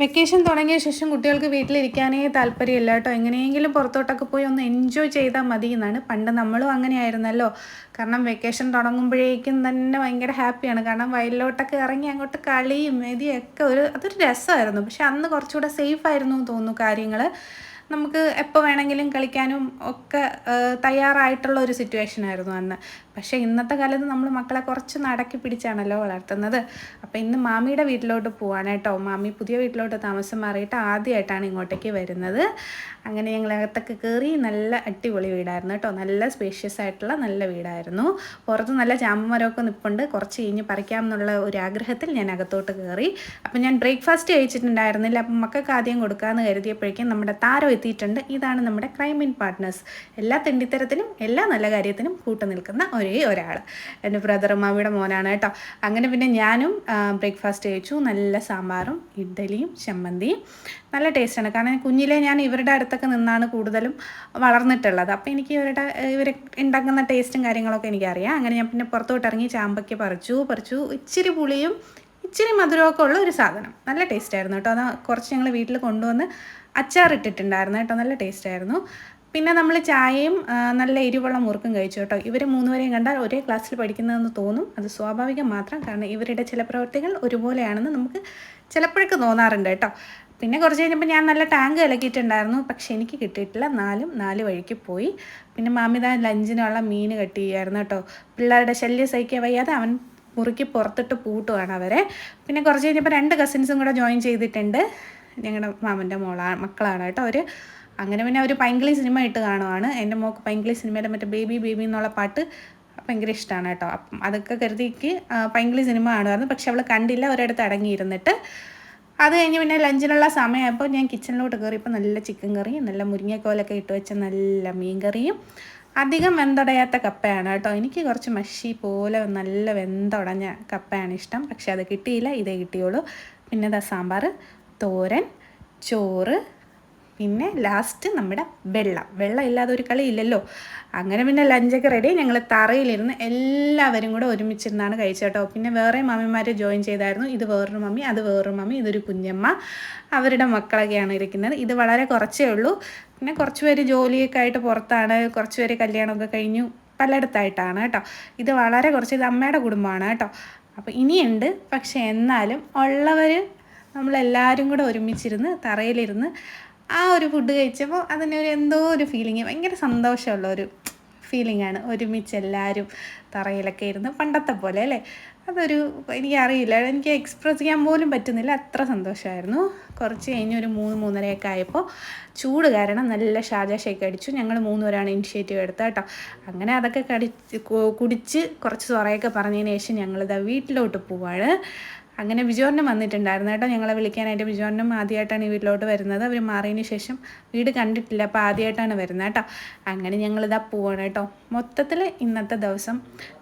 Vacation തുടങ്ങിയ ശേഷം കുട്ടികൾക്ക് വീട്ടിലിരിക്കാനേ താല്പര്യമില്ല കേട്ടോ. എങ്ങനെയെങ്കിലും പുറത്തോട്ടൊക്കെ പോയി ഒന്ന് എൻജോയ് ചെയ്താൽ മതി എന്നാണ്. പണ്ട് നമ്മളും അങ്ങനെയായിരുന്നല്ലോ. കാരണം വെക്കേഷൻ തുടങ്ങുമ്പോഴേക്കും തന്നെ ഭയങ്കര ഹാപ്പിയാണ് കാരണം വയലിലോട്ടൊക്കെ ഇറങ്ങി അങ്ങോട്ട് കളിയും മെതിയൊക്കെ ഒരു അതൊരു രസമായിരുന്നു. പക്ഷെ അന്ന് കുറച്ചുകൂടെ സേഫ് ആയിരുന്നു തോന്നുന്നു കാര്യങ്ങൾ നമുക്ക് എപ്പോൾ വേണമെങ്കിലും കളിക്കാനും ഒക്കെ തയ്യാറായിട്ടുള്ള ഒരു സിറ്റുവേഷൻ ആയിരുന്നു അന്ന്. പക്ഷേ ഇന്നത്തെ കാലത്ത് നമ്മൾ മക്കളെ കുറച്ച് നടക്കി പിടിച്ചാണല്ലോ വളർത്തുന്നത്. അപ്പോൾ ഇന്ന് മാമിയുടെ വീട്ടിലോട്ട് പോവാണ് കേട്ടോ. മാമി പുതിയ വീട്ടിലോട്ട് താമസം മാറിയിട്ട് ആദ്യമായിട്ടാണ് ഇങ്ങോട്ടേക്ക് വരുന്നത്. അങ്ങനെ ഞങ്ങൾ അകത്തൊക്കെ കയറി നല്ല അടിപൊളി വീടായിരുന്നു കേട്ടോ. നല്ല സ്പേഷ്യസ് ആയിട്ടുള്ള നല്ല വീടായിരുന്നു. പുറത്ത് നല്ല ചാമ്പമരമൊക്കെ നിൽപ്പുണ്ട് കുറച്ച് കഴിഞ്ഞ് പറിക്കാം എന്നുള്ള ഒരു ആഗ്രഹത്തിൽ ഞാൻ അകത്തോട്ട് കയറി അപ്പം ഞാൻ ബ്രേക്ക്ഫാസ്റ്റ് കഴിച്ചിട്ടുണ്ടായിരുന്നില്ല. അപ്പം മക്കൾക്ക് ആദ്യം കൊടുക്കാമെന്ന് കരുതിയപ്പോഴേക്കും നമ്മുടെ താരം എത്തിയിട്ടുണ്ട് ഇതാണ് നമ്മുടെ ക്രൈം ഇൻ പാർട്ട്നേഴ്സ് എല്ലാ തെണ്ടിത്തരത്തിനും എല്ലാ നല്ല കാര്യത്തിനും കൂട്ടു നിൽക്കുന്ന ഒരേ ഒരാൾ എന്റെ ബ്രദർ മാവിയുടെ മോനാണ് കേട്ടോ. അങ്ങനെ പിന്നെ ഞാനും ബ്രേക്ക്ഫാസ്റ്റ് കഴിച്ചു. നല്ല സാമ്പാറും ഇഡ്ഡലിയും ചമ്മന്തിയും. നല്ല ടേസ്റ്റാണ് കാരണം കുഞ്ഞിലെ ഞാൻ ഇവരുടെ അടുത്തൊക്കെ നിന്നാണ് കൂടുതലും വളർന്നിട്ടുള്ളത്. അപ്പോൾ എനിക്ക് ഇവരുടെ ഇവർ ഉണ്ടാക്കുന്ന ടേസ്റ്റും കാര്യങ്ങളൊക്കെ എനിക്കറിയാം. അങ്ങനെ ഞാൻ പിന്നെ പുറത്തോട്ട് ഇറങ്ങി ചാമ്പയ്ക്ക് പറിച്ചു പറിച്ചു. ഇച്ചിരി പുളിയും ഇച്ചിരി മധുരമൊക്കെ ഉള്ള ഒരു സാധനം. നല്ല ടേസ്റ്റ് ആയിരുന്നു കേട്ടോ. അത് കുറച്ച് ഞങ്ങൾ വീട്ടിൽ കൊണ്ടുവന്ന് അച്ചാറിട്ടിട്ടുണ്ടായിരുന്നു കേട്ടോ. നല്ല ടേസ്റ്റ് ആയിരുന്നു. പിന്നെ നമ്മൾ ചായയും നല്ല എരിവുള്ള മുറുക്കും കഴിച്ചു കേട്ടോ. ഇവർ മൂന്നുപേരെയും കണ്ടാൽ ഒരേ ക്ലാസ്സിൽ പഠിക്കുന്നതെന്ന് തോന്നും. അത് സ്വാഭാവികം മാത്രം. കാരണം ഇവരുടെ ചില പ്രവൃത്തികൾ ഒരുപോലെയാണെന്ന് നമുക്ക് ചിലപ്പോഴൊക്കെ തോന്നാറുണ്ട് കേട്ടോ. പിന്നെ കുറച്ച് കഴിഞ്ഞപ്പോൾ ഞാൻ നല്ല ടാങ്ക് ഇളക്കിയിട്ടുണ്ടായിരുന്നു പക്ഷെ എനിക്ക് കിട്ടിയിട്ടില്ല. നാലും നാല് വഴിക്ക് പോയി. പിന്നെ മാമിത ലഞ്ചിനുള്ള മീൻ കട്ട് ചെയ്യുമായിരുന്നു കേട്ടോ. പിള്ളേരുടെ ശല്യം സഹിക്കാൻ വയ്യാതെ അവൻ മുറുക്കി പുറത്തിട്ട് പൂട്ടുവാണ് അവരെ. പിന്നെ കുറച്ച് കഴിഞ്ഞപ്പോൾ രണ്ട് കസിൻസും കൂടെ ജോയിൻ ചെയ്തിട്ടുണ്ട്. ഞങ്ങളുടെ മാമന്റെ മോളാ മക്കളാണ് കേട്ടോ അവർ അങ്ങനെ പിന്നെ അവർ പൈങ്കിളി സിനിമ ഇട്ട് കാണുവാണ്. എന്റെ മോക്ക് പൈങ്കിളി സിനിമയുടെ മറ്റേ ബേബി ബേബി എന്നുള്ള പാട്ട് ഭയങ്കര ഇഷ്ടമാണ് കേട്ടോ. അപ്പം അതൊക്കെ കരുതിക്ക് പൈങ്കിളി സിനിമ കാണുമായിരുന്നു പക്ഷെ അവൾ കണ്ടില്ല ഒരിടത്ത് അടങ്ങിയിരുന്നിട്ട്. അത് കഴിഞ്ഞ് പിന്നെ ലഞ്ചിനുള്ള സമയമായപ്പോൾ ഞാൻ കിച്ചണിലോട്ട് കയറിയപ്പോൾ നല്ല ചിക്കൻ കറിയും നല്ല മുരിങ്ങക്കോലൊക്കെ ഇട്ട് വെച്ച നല്ല മീൻ കറിയും അധികം വെന്തടയാത്ത കപ്പയാണ് കേട്ടോ. എനിക്ക് കുറച്ച് മഷി പോലെ നല്ല വെന്തുടഞ്ഞ കപ്പയാണ് ഇഷ്ടം. പക്ഷെ അത് കിട്ടിയില്ല. ഇതേ കിട്ടിയുള്ളൂ. പിന്നെ ദാ സാമ്പാർ തോരൻ ചോറ് പിന്നെ ലാസ്റ്റ് നമ്മുടെ വെള്ളം. വെള്ളം ഇല്ലാതെ ഒരു കളി ഇല്ലല്ലോ. അങ്ങനെ പിന്നെ ലഞ്ചൊക്കെ റെഡി ഞങ്ങൾ തറയിലിരുന്ന് എല്ലാവരും കൂടെ ഒരുമിച്ചിരുന്നാണ് കഴിച്ചത് കേട്ടോ. പിന്നെ വേറെ മമ്മിമാർ ജോയിൻ ചെയ്തായിരുന്നു. ഇത് വേറൊരു മമ്മി അത് വേറൊരു മമ്മി ഇതൊരു കുഞ്ഞമ്മ. അവരുടെ മക്കളൊക്കെയാണ് ഇരിക്കുന്നത്. ഇത് വളരെ കുറച്ചേ ഉള്ളൂ. പിന്നെ കുറച്ച് പേര് ജോലിയൊക്കെ ആയിട്ട് പുറത്താണ്. കുറച്ച് പേര് കല്യാണമൊക്കെ കഴിഞ്ഞു. പലയിടത്തായിട്ടാണ് കേട്ടോ. ഇത് വളരെ കുറച്ച് ഇത് അമ്മയുടെ കുടുംബമാണ് കേട്ടോ. അപ്പോൾ ഇനിയുണ്ട്. പക്ഷേ എന്നാലും ഉള്ളവർ നമ്മളെല്ലാവരും കൂടെ ഒരുമിച്ചിരുന്ന് തറയിലിരുന്ന് ആ ഒരു ഫുഡ് കഴിച്ചപ്പോൾ അതിനൊരു എന്തോ ഒരു ഫീലിങ് ഭയങ്കര സന്തോഷമുള്ള ഒരു ഫീലിംഗ് ആണ്. ഒരുമിച്ച് എല്ലാവരും തറയിലൊക്കെ ഇരുന്ന് പണ്ടത്തെ പോലെ അല്ലേ? അതൊരു എനിക്കറിയില്ല എനിക്ക് എക്സ്പ്രസ് ചെയ്യാൻ പോലും പറ്റുന്നില്ല. അത്ര സന്തോഷമായിരുന്നു കുറച്ച് കഴിഞ്ഞ് ഒരു മൂന്ന് മൂന്നരയൊക്കെ ആയപ്പോൾ ചൂട് കാരണം നല്ല ഷാജ ഷേക്ക് അടിച്ചു. ഞങ്ങൾ മൂന്നുപേരാണ് ഇനിഷ്യേറ്റീവ് എടുത്തത് കേട്ടോ. അങ്ങനെ അതൊക്കെ കടിച്ച് കുടിച്ച് കുറച്ച് സൊറയൊക്കെ പറഞ്ഞതിന് ശേഷം ഞങ്ങളിതാ വീട്ടിലോട്ട് പോവാണ്. അങ്ങനെ ബിജോറിനും വന്നിട്ടുണ്ടായിരുന്നു കേട്ടോ. ഞങ്ങളെ വിളിക്കാനായിട്ട് ബിജോറിനും ആദ്യമായിട്ടാണ് ഈ വീട്ടിലോട്ട് വരുന്നത്. അവർ മാറിയതിന് ശേഷം വീട് കണ്ടിട്ടില്ല. അപ്പോൾ ആദ്യമായിട്ടാണ് വരുന്നത് കേട്ടോ. അങ്ങനെ ഞങ്ങളിതാ പോവാണ് കേട്ടോ. മൊത്തത്തിൽ ഇന്നത്തെ ദിവസം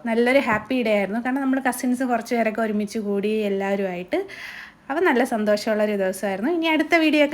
നല്ലൊരു ഹാപ്പി ഡേ ആയിരുന്നു. കാരണം നമ്മൾ കസിൻസ് കുറച്ച് പേരൊക്കെ ഒരുമിച്ച് കൂടി എല്ലാവരുമായിട്ട്. അപ്പോൾ നല്ല സന്തോഷമുള്ളൊരു ദിവസമായിരുന്നു. ഇനി അടുത്ത വീഡിയോ